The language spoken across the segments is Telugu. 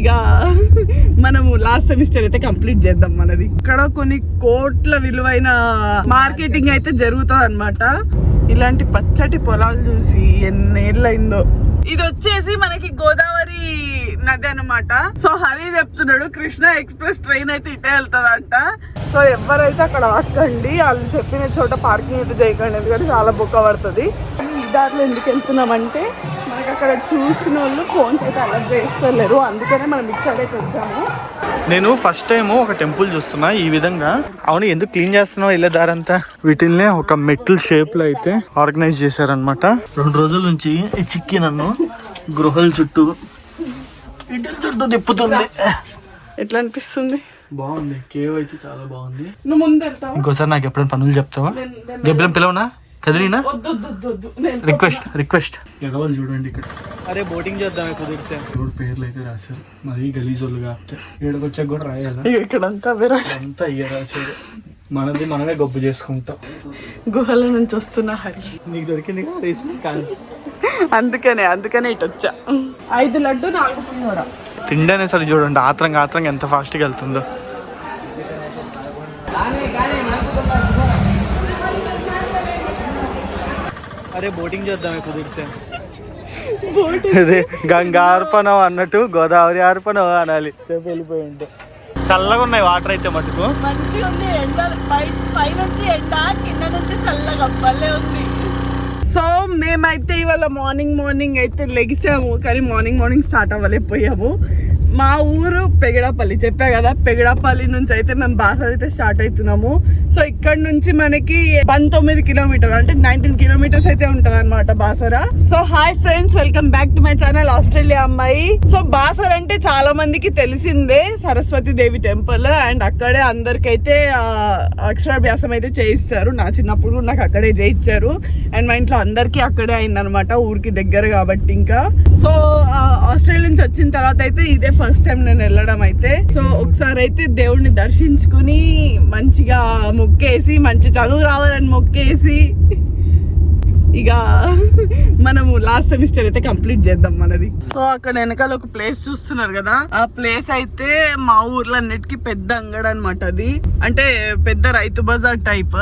ఇక మనము లాస్ట్ సెమిస్టర్ అయితే కంప్లీట్ చేద్దాం మనది. ఇక్కడ కొన్ని కోట్ల విలువైన మార్కెటింగ్ అయితే జరుగుతుంది అనమాట ఇలాంటి పచ్చటి పొలాలు చూసి ఎన్నేళ్ళైందో ఇది వచ్చేసి మనకి గోదావరి నది అన్నమాట. సో హరి చెప్తున్నాడు కృష్ణ ఎక్స్ప్రెస్ ట్రైన్ అయితే ఇటే వెళ్తుందంట. సో ఎవరైతే అక్కడ ఆకండి వాళ్ళు చెప్పిన చోట పార్కింగ్ అయితే చేయకండి ఎందుకంటే చాలా బుక్క పడుతుంది. ఈ దారిలో ఎందుకు వెళ్తున్నామంటే అక్కడ చూసిన వాళ్ళు ఫోన్స్ అయితే అలర్ట్ చేస్తలేరు. అందుకనే మనం ఇటు సైడ్ అయితే వచ్చాము. నేను ఫస్ట్ టైం ఒక టెంపుల్ చూస్తున్నా ఈ విధంగా. అవును ఎందుకు క్లీన్ చేస్తున్నావు ఇళ్ళ దారంతా? వీటిల్ని ఒక మెటల్ షేప్లో అయితే ఆర్గనైజ్ చేశారనమాట రెండు రోజుల నుంచి ఈ చిక్కి నన్ను గృహల చుట్టూ ఇంటి చుట్టూ తిప్పుతుంది. ఎట్లా అనిపిస్తుంది? బాగుంది. కేవ్ అయితే చాలా బాగుంది. నువ్వు ముందు వెళ్తావా? ఇంకోసారి నాకు ఎప్పుడైనా పనులు చెప్తావా? గబ్బిలం పిలవనా? కదిలినా? రిక్వెస్ట్ రిక్వెస్ట్ ఎగవాలి చూడండి ఇక్కడ. అరే బోటింగ్ చేద్దామే కుదిరితే రోడ్ పేర్లు అయితే రాశారు. మరీ గలీజోళ్ళు కాకపోతే ఏడకి వచ్చాక కూడా రాయాలా? ఇక ఇక్కడంతా అంతా ఇయ్య రాశారు. మనది మనమే గొప్ప చేసుకుంటాం. గుహల నుంచి వస్తున్న హరి. నీకు దొరికింది కానీ అందుకనే అందుకనే ఇటు వచ్చా. ఐదు లడ్డు నాలుగు తిండి అనేసరి చూడండి ఆత్రంగా ఆత్రంగా ఎంత ఫాస్ట్గా వెళ్తుందో. అరే బోటింగ్ చేద్దామే కుదిరితే అదే గంగా అర్పణం అన్నట్టు గోదావరి అర్పణం అనాలి. చెప్పి వెళ్ళిపోయి ఉంటే చల్లగా ఉన్నాయి వాటర్ అయితే మటుకు. మంచిగా ఉంది ఎండ కింద నుంచి చల్లగా భలే ఉంది. సో మేమైతే ఇవాళ మార్నింగ్ మార్నింగ్ అయితే లెగిసాము కానీ మార్నింగ్ మార్నింగ్ స్టార్ట్ అవ్వలేకపోయాము. మా ఊరు పెగడపల్లి. చెప్పా కదా పెగడపల్లి నుంచి అయితే మేము బాసర అయితే స్టార్ట్ అవుతున్నాము. సో ఇక్కడ నుంచి మనకి పంతొమ్మిది కిలోమీటర్ అంటే నైన్టీన్ కిలోమీటర్స్ అయితే ఉంటది అనమాట Basara. So hi friends welcome back to my channel Australia అమ్మాయి. సో బాసర అంటే చాలా మందికి తెలిసిందే సరస్వతి దేవి టెంపుల్ అండ్ అక్కడే అందరికైతే అక్షరాభ్యాసం అయితే చేయిస్తారు. నా చిన్నప్పుడు నాకు అక్కడే చేయించారు అండ్ మా ఇంట్లో అందరికీ అక్కడే అయిందనమాట ఊరికి దగ్గర కాబట్టి ఇంకా. సో ఆస్ట్రేలియా నుంచి వచ్చిన తర్వాత అయితే ఇదే ఫస్ట్ టైం నేను వెళ్ళడం అయితే. సో ఒకసారి అయితే దేవుడిని దర్శించుకుని మంచిగా మొక్కేసి మంచి చదువు రావాలని మొక్కేసి. ఇక మనము లాస్ట్ సెమిస్టర్ అయితే కంప్లీట్ చేద్దాం మనది. సో అక్కడ వెనకాల ఒక ప్లేస్ చూస్తున్నారు కదా? ఆ ప్లేస్ అయితే మా ఊర్లో అన్నిటికీ పెద్ద అంగడి అనమాట అది. అంటే పెద్ద రైతు బజార్ టైప్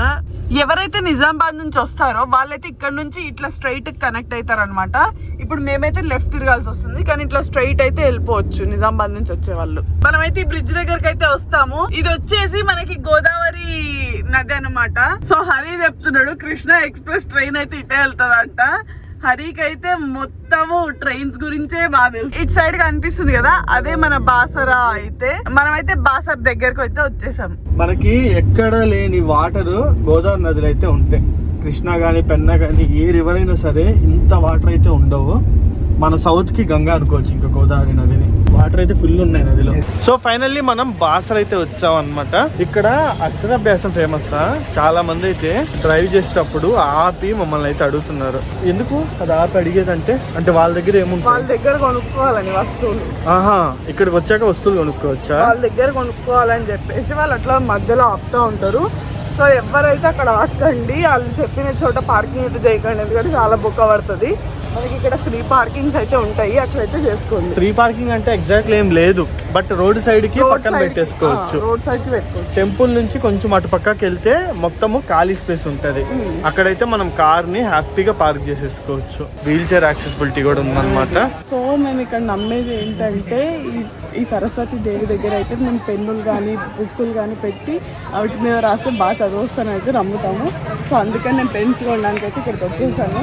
ఎవరైతే నిజామాబాద్ నుంచి వస్తారో వాళ్ళైతే ఇక్కడ నుంచి ఇట్లా స్ట్రైట్ కనెక్ట్ అవుతారు అనమాట ఇప్పుడు మేమైతే లెఫ్ట్ తిరగాల్సి వస్తుంది కానీ ఇట్లా స్ట్రైట్ అయితే వెళ్ళిపోవచ్చు నిజామాబాద్ నుంచి వచ్చే వాళ్ళు. మనమైతే ఈ బ్రిడ్జ్ దగ్గరికి అయితే వస్తాము. ఇది వచ్చేసి మనకి గోదావరి నది అన్నమాట. సో హరి చెప్తున్నాడు కృష్ణ ఎక్స్ప్రెస్ ట్రైన్ అయితే ఇటే వెళ్తుందంట. హరికి అయితే మొత్తము ట్రైన్స్ గురించే బాగా తెలుసు. ఇటు సైడ్ కనిపిస్తుంది కదా అదే మన బాసరా అయితే. మనమైతే బాసర్ దగ్గరకు అయితే వచ్చేసాం. మనకి ఎక్కడ లేని వాటర్ గోదావరి నదిలో అయితే ఉంటాయి కృష్ణా కానీ పెన్నా కానీ ఏ రివర్ అయినా సరే ఇంత వాటర్ అయితే ఉండవు. మన సౌత్కి గంగా అనుకోవచ్చు ఇంకా గోదావరి నదిని. వాటర్ అయితే ఫుల్ ఉన్నాయి నదిలో. సో ఫైనల్లీ మనం బాసర్ అయితే వచ్చాం అనమాట ఇక్కడ అక్షరాభ్యాసం ఫేమస్ చాలా మంది అయితే డ్రైవ్ చేసేటప్పుడు ఆపి మమ్మల్ని అయితే అడుగుతున్నారు. ఎందుకు? అది ఆపి అడిగేదంటే అంటే వాళ్ళ దగ్గర వాళ్ళ ఏముంటుంది దగ్గర కొనుక్కోవాలని వస్తువులు. ఆహా ఇక్కడికి వచ్చాక వస్తువులు కొనుక్కోవచ్చా? వాళ్ళ దగ్గర కొనుక్కోవాలని చెప్పేసి వాళ్ళు అట్లా మధ్యలో ఆపుతూ ఉంటారు. సో ఎవరైతే అక్కడ ఆకండి వాళ్ళు చెప్పిన చోట పార్కింగ్ అయితే చేయకండి ఎందుకంటే చాలా బుక్క పడుతుంది. మనకి ఇక్కడ ఫ్రీ పార్కింగ్స్ అయితే ఉంటాయి అట్లయితే చేసుకోండి. ఫ్రీ పార్కింగ్ అంటే ఎగ్జాక్ట్లీ ఏం లేదు బట్ రోడ్ సైడ్కి పక్కన పెట్టేసుకోవచ్చు. రోడ్ సైడ్కి పెట్టుకోవచ్చు. టెంపుల్ నుంచి కొంచెం అటు పక్కకి వెళ్తే మొత్తము ఖాళీ స్పేస్ ఉంటది. అక్కడైతే మనం కార్ని హ్యాపీగా పార్క్ చేసేసుకోవచ్చు. వీల్ చైర్ యాక్సెసిబిలిటీ కూడా ఉందన్నమాట. సో మేము ఇక్కడ నమ్మేది ఏంటంటే ఈ ఈ సరస్వతి దేవి దగ్గర అయితే మేము పెన్నులు కానీ బుక్కులు కానీ పెట్టి వాటి మీద రాస్తే బాగా చదవస్తానని అయితే నమ్ముతాము. సో అందుకని నేను పెన్స్ కొనడానికి అయితే ఇక్కడికి వచ్చేసాను.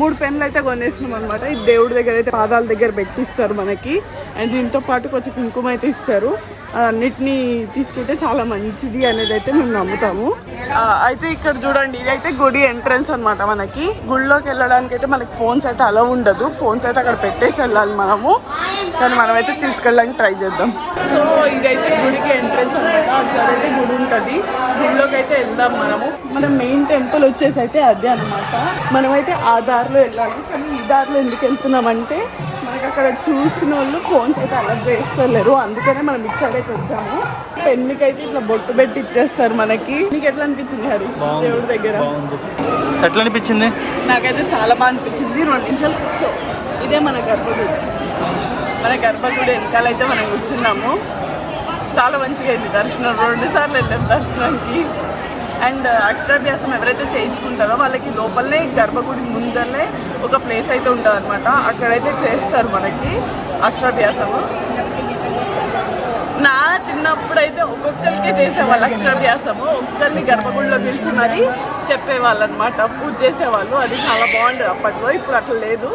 మూడు పెన్లు అయితే కొనేసినాం అనమాట ఇది దేవుడి దగ్గర అయితే పాదాల దగ్గర పెట్టిస్తారు మనకి. అండ్ దీంతో పాటు కొంచెం కుంకుమ అయితే ఇస్తారు. అన్నిటినీ తీసుకుంటే చాలా మంచిది అనేది అయితే మేము నమ్ముతాము. అయితే ఇక్కడ చూడండి ఇదైతే గుడి ఎంట్రన్స్ అన్నమాట మనకి. గుడిలోకి వెళ్ళడానికి అయితే మనకి ఫోన్స్ అయితే అలవ్ ఉండదు. ఫోన్స్ అయితే అక్కడ పెట్టేసి వెళ్ళాలి మనము. కానీ మనమైతే తీసుకెళ్ళడానికి ట్రై చేద్దాం. సో ఇదైతే గుడికి ఎంట్రన్స్ అనమాట అక్కడైతే గుడి ఉంటుంది. గుడిలోకి అయితే వెళ్దాం మనము. మన మెయిన్ టెంపుల్ వచ్చేసి అయితే అదే అనమాట మనమైతే ఆ దారిలో వెళ్ళాలి. కానీ ఈ దారిలో ఎందుకు వెళ్తున్నామంటే మనకి అక్కడ చూసిన వాళ్ళు ఫోన్స్ అయితే అలర్ట్ చేస్తలేరు. అందుకనే మనం ఇటు సైడ్ అయితే వచ్చాము. పెన్నుకి అయితే ఇట్లా బొట్టు పెట్టి ఇచ్చేస్తారు మనకి. నీకు ఎట్లా అనిపించింది హరి? దేవుడి దగ్గర? ఎట్లా అనిపించింది? నాకైతే చాలా బాగా అనిపించింది. రెండు నిమిషాలు కూర్చో. ఇదే మన గర్భగుడి. మన గర్భగుడి వెనకాల అయితే మనం కూర్చున్నాము. చాలా మంచిగా అయింది దర్శనం. రెండు సార్లు వెళ్ళాం దర్శనానికి. అండ్ అక్షరాభ్యాసం ఎవరైతే చేయించుకుంటారో వాళ్ళకి లోపలనే గర్భగుడి ముందరనే ఒక ప్లేస్ అయితే ఉంటుంది అనమాట అక్కడైతే చేస్తారు మనకి అక్షరాభ్యాసము. నా చిన్నప్పుడు అయితే ఒక్కొక్కరికి చేసేవాళ్ళు అక్షరాభ్యాసము. ఒక్కరిని గర్భగుడిలో పిలిచి మరీ చెప్పేవాళ్ళు అనమాట పూజ చేసేవాళ్ళు. అది చాలా బాగుండేది అప్పట్లో. ఇప్పుడు అట్లా లేదు.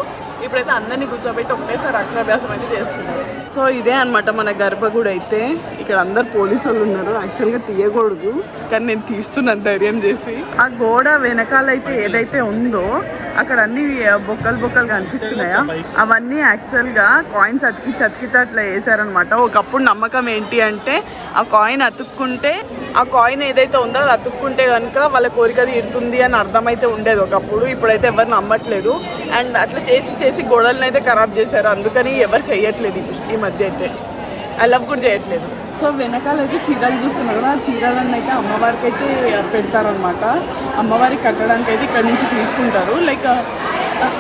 ఇప్పుడైతే అందరినీ కూర్చోబెట్టి ఒకటేసారి అక్షరాభ్యాసం అయితే చేస్తున్నారు. సో ఇదే అన్నమాట మన గర్భగుడి అయితే. ఇక్కడ అందరు పోలీసు వాళ్ళు ఉన్నారు. యాక్చువల్గా తీయకూడదు. కానీ నేను తీస్తున్నాను ధైర్యం చేసి. ఆ గోడ వెనకాల అయితే ఏదైతే ఉందో అక్కడ అన్ని బొక్కలు బొక్కలు కనిపిస్తున్నాయా అవన్నీ యాక్చువల్గా కాయిన్స్ అతికి అతికితే అట్లా వేసారనమాట ఒకప్పుడు నమ్మకం ఏంటి అంటే ఆ కాయిన్ అతుక్కుంటే ఆ కాయిన్ ఏదైతే ఉందో అది అతుక్కుంటే కనుక వాళ్ళ కోరిక తీరుతుంది అని అర్థమైతే ఉండేది ఒకప్పుడు. ఇప్పుడైతే ఎవరు నమ్మట్లేదు. అండ్ అట్లా చేసి చేసి గోడలను అయితే ఖరాబ్ చేశారు. అందుకని ఎవరు చేయట్లేదు ఈ- మధ్య అయితే. అలవ్ కూడా చేయట్లేదు. సో వెనకాల అయితే చీరలు చూస్తున్నారు కదా ఆ చీరలను అయితే అమ్మవారికి అయితే పెడతారనమాట అమ్మవారికి కట్టడానికి అయితే ఇక్కడ నుంచి తీసుకుంటారు. లైక్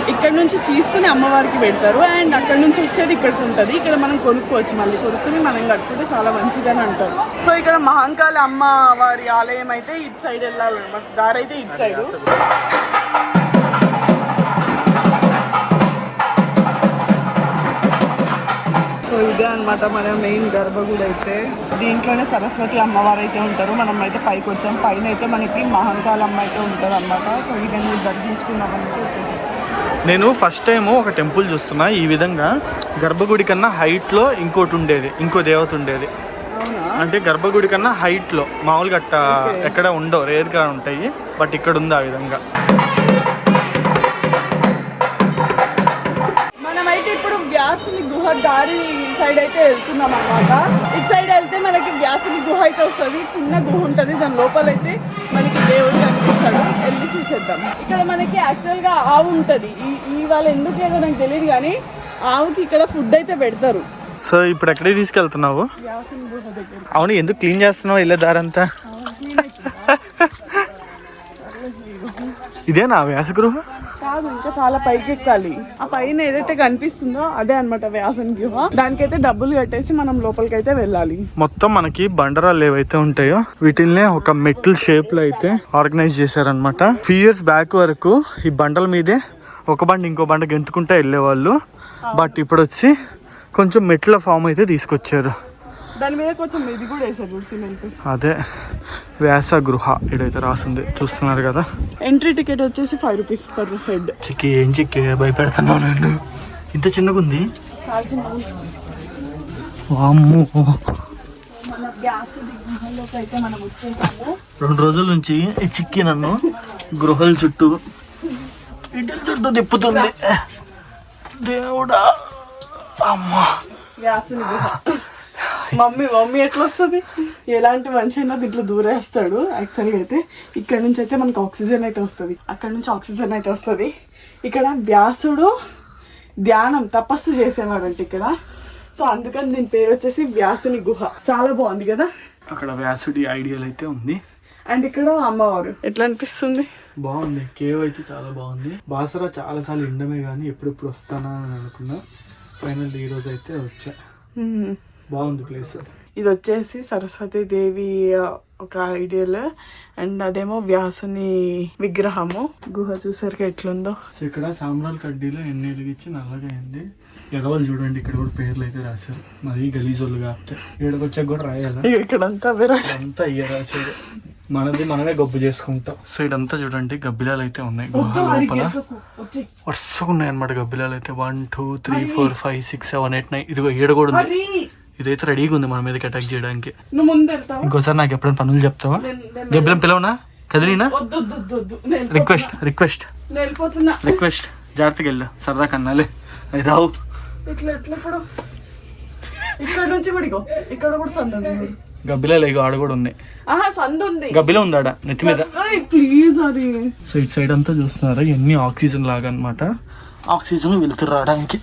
ఇక్కడ నుంచి తీసుకుని అమ్మవారికి పెడతారు. అండ్ అక్కడ నుంచి వచ్చేది ఇక్కడికి ఉంటుంది. ఇక్కడ మనం కొనుక్కోవచ్చు. మళ్ళీ కొనుక్కుని మనం కట్టుకుంటే చాలా మంచిదని అంటారు. సో ఇక్కడ మహంకాళి అమ్మవారి ఆలయం అయితే ఇటు సైడ్ వెళ్ళాలన్నమాట. దారి అయితే ఇటు సైడ్. సో ఇదే అన్నమాట మన మెయిన్ గర్భగుడి అయితే దీంట్లోనే సరస్వతి అమ్మవారు అయితే ఉంటారు. మనం అయితే పైకి వచ్చాం. పైన అయితే మనకి మహంకాళ అమ్మ అయితే ఉంటుంది అనమాట సో ఇవన్నీ దర్శించుకుందామని అయితే వచ్చేసాం నేను ఫస్ట్ టైం ఒక టెంపుల్ చూస్తున్నా. ఈ విధంగా గర్భగుడి కన్నా హైట్లో ఇంకోటి ఉండేది. ఇంకో దేవత ఉండేది. అంటే గర్భగుడి కన్నా హైట్లో. మామూలుగా అట్ట ఎక్కడ ఉండవు. రేర్గా ఉంటాయి. బట్ ఇక్కడ ఉంది ఆ విధంగా. వ్యాసుని గుహ దారి సైడ్ అయితే వెళ్తున్నాం అనమాట ఇటు సైడ్ వెళ్తే మనకి వ్యాసుని గుహ అయితే వస్తుంది. చిన్న గుహ ఉంటుంది. దాని లోపల అయితే మనకి దేవుడు కనిపిస్తాడు. వెళ్ళి చూసేద్దాం. ఇక్కడ మనకి యాక్చువల్గా ఆవు ఉంటుంది. ఈ వాళ్ళు ఎందుకు లేదో నాకు తెలియదు కానీ ఆవుకి ఇక్కడ ఫుడ్ అయితే పెడతారు. సో ఇప్పుడు ఎక్కడికి తీసుకెళ్తున్నావు? అవును ఎందుకు క్లీన్ చేస్తున్నావు వెళ్ళే దారంతా? ఇదేనా వ్యాసగృహ కాదు ఇంకా చాలా పైకి ఎక్కాలి ఆ పైన ఏదైతే కనిపిస్తుందో అదే అన్నమాట వ్యాసని గుహ. దానికైతే డబ్బులు కట్టేసి మనం లోపలికి అయితే వెళ్ళాలి. మొత్తం మనకి బండరాలు ఏవైతే ఉంటాయో వీటిల్ని ఒక మెటల్ షేప్లో అయితే ఆర్గనైజ్ చేశారనమాట ఫ్యూ ఇయర్స్ బ్యాక్ వరకు ఈ బండల మీదే ఒక బండి ఇంకో బండ గెంతుకుంటా వెళ్ళేవాళ్ళు. బట్ ఇప్పుడు వచ్చి కొంచెం మెట్ల ఫామ్ అయితే తీసుకొచ్చారు. దాని మీద కొంచెం ఇది కూడా వేసారు సిమెంట్. అదే వ్యాస గృహ ఇడైతే రాసింది. చూస్తున్నారు కదా? ఎంట్రీ టికెట్ వచ్చేసి five rupees per head chikki ఏం చిక్కి? భయపెడుతున్నావు నన్ను? ఇంత చిన్నగా ఉంది? రెండు రోజుల నుంచి చిక్కి నన్ను గృహల చుట్టూ ఇంటి చుట్టూ తిప్పుతుంది. దేవుడా. అమ్మా. మమ్మీ మమ్మీ ఎట్లా వస్తుంది ఎలాంటి మనిషి అయినా దీంట్లో దూరేస్తాడు యాక్చువల్గా అయితే. ఇక్కడ నుంచి అయితే మనకు ఆక్సిజన్ అయితే వస్తుంది. అక్కడ నుంచి ఆక్సిజన్ అయితే వస్తుంది. ఇక్కడ వ్యాసుడు ధ్యానం తపస్సు చేసేవాడంట ఇక్కడ. సో అందుకని దీని పేరు వచ్చేసి వ్యాసుని గుహ. చాలా బాగుంది కదా? అక్కడ వ్యాసుడి ఐడియల్ అయితే ఉంది. అండ్ ఇక్కడ అమ్మవారు. ఎట్లా అనిపిస్తుంది? బాగుంది. కేవ్ అయితే చాలా బాగుంది. బాసరా చాలా సార్లు ఇండమే కానీ ఎప్పుడెప్పుడు వస్తానా అని అనుకున్నా. ఫైనల్ ఈ రోజు అయితే వచ్చా. బాగుంది ప్లేస్. ఇది వచ్చేసి సరస్వతి దేవి ఒక ఐడియల్. అండ్ అదేమో వ్యాసుని విగ్రహము. గుహ చూసరికి ఎట్లుందో. సో ఇక్కడ సాంబ్రాల్ కడ్డీలో ఎన్ని వెలిగించి నల్లగా అయింది. ఎదవలు చూడండి ఇక్కడ కూడా పేర్లు అయితే రాశారు. మరీ గలీజోళ్ళు కాకపోతే. ఈడకి వచ్చాక కూడా రాయాలా? ఇక ఇక్కడంతా అవే అంతా ఇయ్య రాశారు. మనది మనమే గబ్బు చేసుకుంటాం. సో ఇదంతా చూడండి గబ్బిలాలు అయితే ఉన్నాయి గుహ లోపల. వరుసగా ఉన్నాయి అనమాట గబ్బిలాలు అయితే. One two three four five six seven eight nine ఇదిగో ఈడ కూడా ఉంది. ఇదైతే రెడీగా ఉంది మన మీదకి అటాక్ చేయడానికి. ఇంకోసారి నాకు ఎప్పుడైనా పనులు చెప్తావా? గబ్బిలం పిలవనా? కదిలినా? రిక్వెస్ట్ రిక్వెస్ట్ రిక్వెస్ట్ జాగ్రత్తగా వెళ్ళు. సరదా కన్నాలే. అది రావు. ఇక్కడ నుంచి కూడా ఇక్కడ కూడా సందు ఉంది. గబ్బిలాలు ఇగో ఆడ కూడా ఉన్నాయి సందు ఉంది. గబ్బిలో ఉంది ఆడ నెత్తి మీద. ప్లీజ్ హరి సో ఇటు సైడ్ అంతా చూస్తున్నారు? ఎన్ని ఆక్సిజన్ లాగా అనమాట ఆక్సిజన్ వెళ్తురు రావడానికి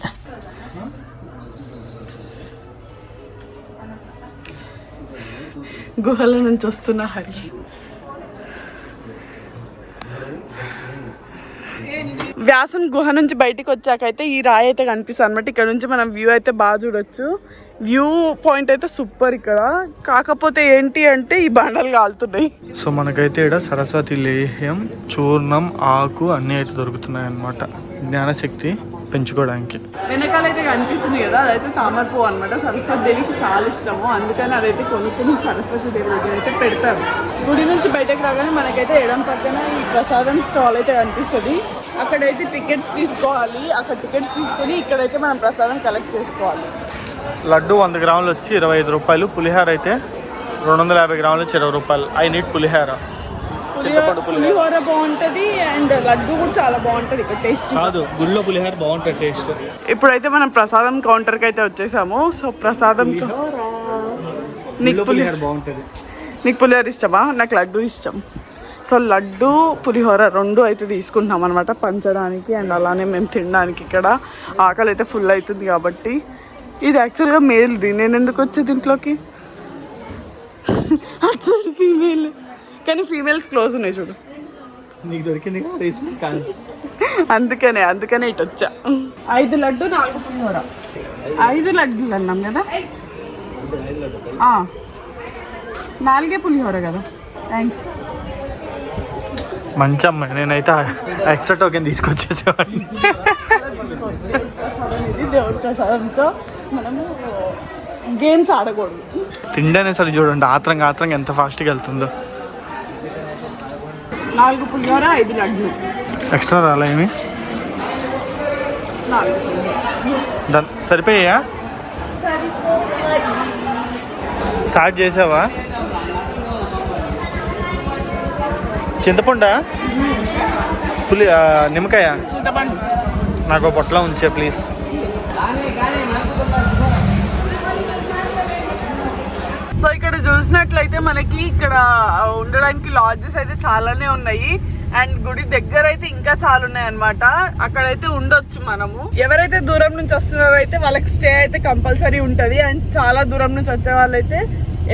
గుహల నుంచి వస్తున్న హరి. వ్యాసం గుహ నుంచి బయటికి వచ్చాకైతే ఈ రాయి అయితే కనిపిస్తుంది అనమాట ఇక్కడ నుంచి మనం వ్యూ అయితే బాగా చూడొచ్చు. వ్యూ పాయింట్ అయితే సూపర్ ఇక్కడ. కాకపోతే ఏంటి అంటే ఈ బండలు కాలుతున్నాయి. సో మనకైతే ఇక్కడ సరస్వతి లేహ్యం చూర్ణం ఆకు అన్నీ అయితే దొరుకుతున్నాయి అన్నమాట జ్ఞానశక్తి. పెంచుకోవడానికి. వెనకాల అయితే కనిపిస్తుంది కదా అదైతే తామర పువ్వు అనమాట సరస్వతి దేవికి చాలా ఇష్టము. అందుకని అదైతే కొనుక్కుని సరస్వతి దేవి దగ్గర అయితే పెడతారు. గుడి నుంచి బయటకు రాగానే మనకైతే ఎడం పక్కన ఈ ప్రసాదం స్టాల్ అయితే కనిపిస్తుంది. అక్కడైతే టికెట్స్ తీసుకోవాలి. అక్కడ టికెట్స్ తీసుకొని ఇక్కడైతే మనం ప్రసాదం కలెక్ట్ చేసుకోవాలి. లడ్డు వంద గ్రాములు వచ్చి ఇరవై ఐదు రూపాయలు. పులిహార అయితే రెండు వందల యాభై గ్రాములు వచ్చి ఇరవై రూపాయలు. I need pulihora. చింతపండు పులిహార. పులిహోర బాగుంటది అండ్ లడ్డు కూడా చాలా బాగుంటది ఇక్కడ టేస్ట్. కాదు గుళ్ళో పులిహార బాగుంటుంది టేస్ట్. ఇప్పుడైతే మనం ప్రసాదం కౌంటర్కి అయితే వచ్చేసాము. సో ప్రసాదం నీకు పులి బాగుంటుంది. నీకు పులిహోర ఇష్టమా? నాకు లడ్డు ఇష్టం. సో లడ్డు పులిహోర రెండు అయితే తీసుకుంటున్నాం అనమాట పంచడానికి అండ్ అలానే మేము తినడానికి ఇక్కడ. ఆకలి అయితే ఫుల్ అవుతుంది కాబట్టి. ఇది యాక్చువల్గా మేల్ది నేను ఎందుకు వచ్చేది ఇంట్లోకి అటు ఫీమేల్ కానీ ఫీమేల్స్ క్లోజ్ ఉన్నాయి చూడు. నీకు దొరికింది కానీ. అందుకనే అందుకనే ఇటు వచ్చా. ఐదు లడ్డు నాలుగు పులిహోర. ఐదు లడ్డులు అన్నాం కదా? ఆ. నాలుగే పులిహోర కదా. థ్యాంక్స్ మంచి అమ్మాయి నేనైతే ఎక్స్ట్రా టోకెన్ తీసుకొచ్చేసేవాడిని. ఇది దేవుడి ప్రసాదంతో మనము గేమ్స్ ఆడకూడదు. తిండి అనేసరి చూడండి ఆత్రంగా ఆత్రంగా ఎంత ఫాస్ట్గా వెళ్తుందో. నాలుగు పులిహోర ఐదు లడ్డు. ఎక్స్ట్రా రాలేమి డన్ సరిపోయా స్టార్ట్ చేసావా? చింతపండా? పులి నిమ్మకాయ? నాకు పొట్ల ఉంచే ప్లీజ్. చూసినట్లయితే మనకి ఇక్కడ ఉండడానికి లాడ్జెస్ అయితే చాలానే ఉన్నాయి. అండ్ గుడి దగ్గర అయితే ఇంకా చాలా ఉన్నాయి అనమాట అక్కడైతే ఉండొచ్చు మనము. ఎవరైతే దూరం నుంచి వస్తున్నారో అయితే వాళ్ళకి స్టే అయితే కంపల్సరీ ఉంటది. అండ్ చాలా దూరం నుంచి వచ్చే వాళ్ళైతే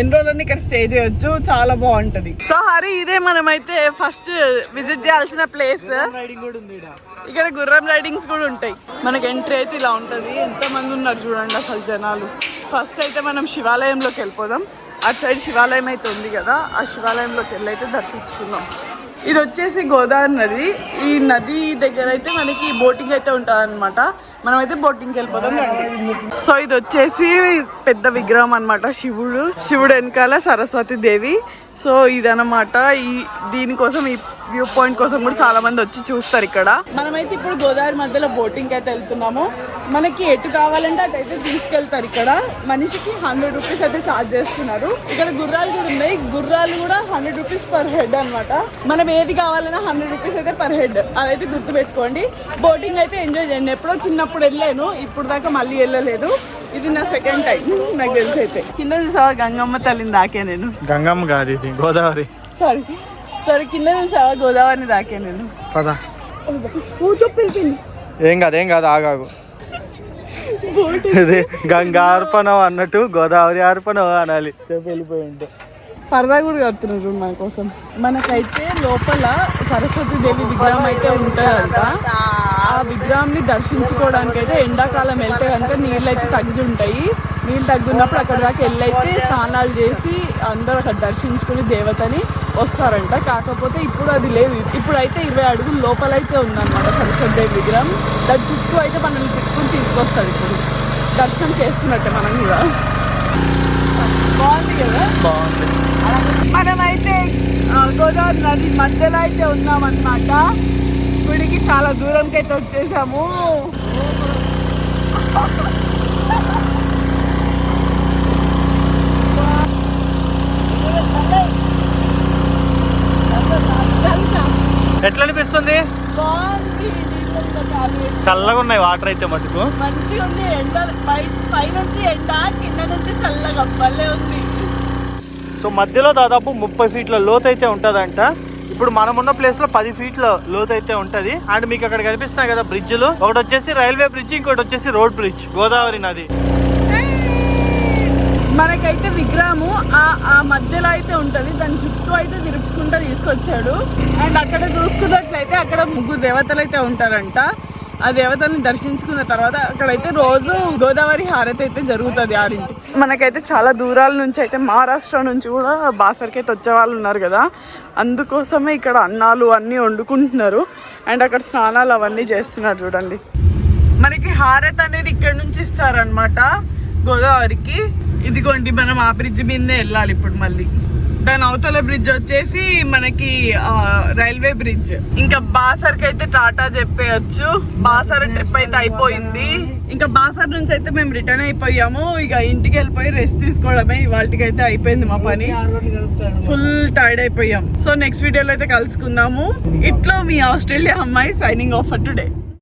ఎన్ని రోజులన్నీ ఇక్కడ స్టే చేయొచ్చు. చాలా బాగుంటది. సో హరి ఇదే మనమైతే ఫస్ట్ విజిట్ చేయాల్సిన ప్లేస్ ఇక్కడ గుర్రం రైడింగ్స్ కూడా ఉంటాయి. మనకి ఎంట్రీ అయితే ఇలా ఉంటుంది. ఎంత మంది ఉన్నారు చూడండి అసలు జనాలు. ఫస్ట్ అయితే మనం శివాలయంలోకి వెళ్ళిపోదాం. అటు సైడ్ శివాలయం అయితే ఉంది కదా ఆ శివాలయంలోకి వెళ్ళి అయితే దర్శించుకుందాం. ఇది వచ్చేసి గోదావరి నది. ఈ నది దగ్గర అయితే మనకి బోటింగ్ అయితే ఉంటుందన్నమాట. మనం అయితే బోటింగ్కి వెళ్ళిపోదాం రండి. సో ఇది వచ్చేసి పెద్ద విగ్రహం అనమాట శివుడు. శివుడు వెనకాల సరస్వతి దేవి. సో ఇదన్నమాట. ఈ దీనికోసం ఈ వ్యూ పాయింట్ కోసం కూడా చాలా మంది వచ్చి చూస్తారు ఇక్కడ. మనమైతే ఇప్పుడు గోదావరి మధ్యలో బోటింగ్ అయితే వెళ్తున్నాము. మనకి ఎటు కావాలంటే అటు అయితే తీసుకెళ్తారు ఇక్కడ. మనిషికి హండ్రెడ్ రూపీస్ అయితే ఛార్జ్ చేస్తున్నారు. ఇక్కడ గుర్రాలు కూడా ఉన్నాయి. గుర్రాలు కూడా హండ్రెడ్ రూపీస్ పర్ హెడ్ అన్నమాట. మనం ఏది కావాలన్నా హండ్రెడ్ రూపీస్ అయితే పర్ హెడ్ అదైతే గుర్తుపెట్టుకోండి. బోటింగ్ అయితే ఎంజాయ్ చేయండి. ఎప్పుడో చిన్నప్పుడు వెళ్ళాను. ఇప్పుడు దాకా మళ్ళీ వెళ్ళలేదు. ఇది నా సెకండ్ టైం నాకు తెలిసి అయితే. కింద చూసావా గంగమ్మ తల్లిని దాకే నేను? గంగమ్మ కాదు ఇది గోదావరి. సారీ సరే కింద చూసావా గోదావరిని దాకే నేను? పద. ఏం కాదు ఏం కాదు ఆగాగు. ఇది గంగా అర్పణం అన్నట్టు గోదావరి అర్పణం అనాలి. చెప్పి వెళ్ళిపోయి ఉంటే పరదా కూడా కడుతున్నారు మన కోసం. మనకైతే లోపల సరస్వతి దేవి విగ్రహం అయితే ఉంటుందంట. ఆ విగ్రహాన్ని దర్శించుకోవడానికి అయితే ఎండాకాలం వెళ్తే కనుక నీళ్ళు అయితే తగ్గి ఉంటాయి నీళ్ళు తగ్గున్నప్పుడు అక్కడ దాకా వెళ్ళైతే స్నానాలు చేసి అందరూ అక్కడ దర్శించుకుని దేవతని వస్తారంట. కాకపోతే ఇప్పుడు అది లేవు. ఇప్పుడు అయితే ఇరవై అడుగులు లోపలైతే ఉందన్నమాట సరస్వతి దేవి విగ్రహం. దాని చుట్టూ అయితే మనల్ని తిప్పుకుని తీసుకొస్తారు ఇప్పుడు. దర్శనం చేసుకున్నట్టే మనం కూడా. బాగుంది కదా? బాగుంది. మనమైతే గోదావరి నది మధ్యలో అయితే ఉన్నామన్నమాట. గుడికి చాలా దూరంకి అయితే వచ్చేసాము ఎట్లా అనిపిస్తుంది. చల్లగా ఉన్నాయి వాటర్ అయితే మటుకు. మంచిగా ఉంది ఎండ పై పైనుంచి ఎండ కింద నుంచి చల్లగా భలే ఉంది. సో మధ్యలో దాదాపు ముప్పై ఫీట్ల లోతు అయితే ఉంటుందంట. ఇప్పుడు మనం ఉన్న ప్లేస్లో పది ఫీట్ల లోతు అయితే ఉంటది. అండ్ మీకు అక్కడ కనిపిస్తున్నాయి కదా బ్రిడ్జ్లు. ఒకటి వచ్చేసి రైల్వే బ్రిడ్జ్ ఇంకోటి వచ్చేసి రోడ్ బ్రిడ్జ్ గోదావరి నది. మనకైతే విగ్రహము ఆ మధ్యలో అయితే ఉంటుంది. దాని చుట్టూ అయితే తిరుపుకుంటూ తీసుకొచ్చాడు. అండ్ అక్కడ చూసుకున్నట్లయితే అక్కడ ముగ్గురు దేవతలు అయితే ఉంటారంట. ఆ దేవతల్ని దర్శించుకున్న తర్వాత అక్కడైతే రోజు గోదావరి హారతి అయితే జరుగుతుంది ఆరింటి మనకైతే చాలా దూరాల నుంచి అయితే మహారాష్ట్ర నుంచి కూడా బాసర్కి అయితే వచ్చే వాళ్ళు ఉన్నారు కదా. అందుకోసమే ఇక్కడ అన్నాలు అన్నీ వండుకుంటున్నారు. అండ్ అక్కడ స్నానాలు అవన్నీ చేస్తున్నారు చూడండి. మనకి హారత్ అనేది ఇక్కడ నుంచి ఇస్తారనమాట గోదావరికి. ఇదిగోండి మనం ఆ బ్రిడ్జ్ మీదనే వెళ్ళాలి ఇప్పుడు మళ్ళీ. దాని అవతల బ్రిడ్జ్ వచ్చేసి మనకి రైల్వే బ్రిడ్జ్ ఇంకా బాసర్కి అయితే టాటా చెప్పేయచ్చు. బాసర్ ట్రిప్ అయితే అయిపోయింది. ఇంకా బాసర్ నుంచి అయితే మేము రిటర్న్ అయిపోయాము. ఇక ఇంటికి వెళ్ళిపోయి రెస్ట్ తీసుకోవడమే. ఇవాళకి అయితే అయిపోయింది మా పని. ఫుల్ టైర్డ్ అయిపోయాం. సో నెక్స్ట్ వీడియోలో అయితే కలుసుకుందాము. ఇట్లో మీ ఆస్ట్రేలియా అమ్మాయి సైనింగ్ ఆఫ్ ఫర్ టుడే